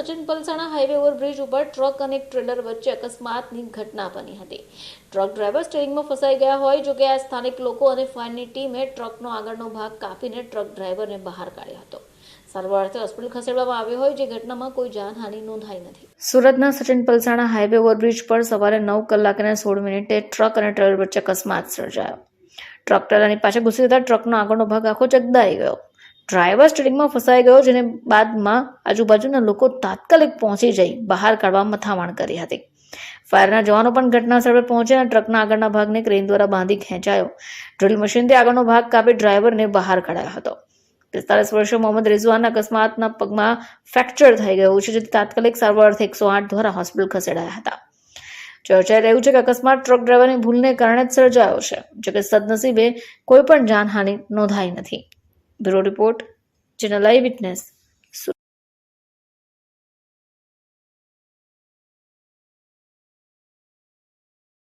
Sachin Palsana highway overbridge ઉપર truck અને trailer વચ્ચે અકસ્માતની ઘટના બની હતી. ટ્રક ડ્રાઈવર સ્ટેરિંગમાં ફસાઈ ગયા હોય, જોકે આ સ્થાનિક લોકો અને ફાયરની ટીમે ટ્રકનો આગળનો ભાગ કાપીને ટ્રક ડ્રાઈવરને બહાર કાઢ્યો હતો. સારવાર અર્થે હોસ્પિટલ ખસેડવામાં આવ્યો હોય, જે ઘટનામાં કોઈ જાનહાનિ નોંધાઈ નથી. સુરતના સચિન પલસાણા હાઈવે ઓવરબ્રિજ પર સવારે નવ કલાક અને સોળ મિનિટે ટ્રક અને ટ્રેલર વચ્ચે અકસ્માત સર્જાયો. ટ્રક ટ્રેલરની પાછળ ઘૂસી જતા ટ્રકનો આગળનો ભાગ આખો જગદાઈ ગયો. ડ્રાઈવર સ્ટેરિંગમાં ફસાઈ ગયો, જેને બાદમાં આજુબાજુના લોકો તાત્કાલિક પહોંચી જઈ બહાર કાઢવા મથામણ કરી હતી. ફાયરના જવાનો પણ ઘટના સ્થળે પહોંચ્યા અને ટ્રકના આગળના ભાગને ક્રેન દ્વારા બાંધી ખેંચાયો. ડ્રિલ મશીનથી આગળનો ભાગ કાપી ડ્રાઈવરને બહાર કાઢાયો હતો. પિસ્તાલીસ વર્ષીય મોહમ્મદ રિઝવાન અકસ્માતના પગમાં ફ્રેક્ચર થઈ ગયું છે, જેથી તાત્કાલિક સારવાર એકસો આઠ દ્વારા હોસ્પિટલ ખસેડાયા હતા. ચર્ચાઈ રહ્યું છે કે અકસ્માત ટ્રક ડ્રાઈવરની ભૂલને કારણે જ સર્જાયો છે, જોકે સદનસીબે કોઈ પણ જાનહાનિ નોંધાઈ નથી. Bureau Report, Channel eyewitness.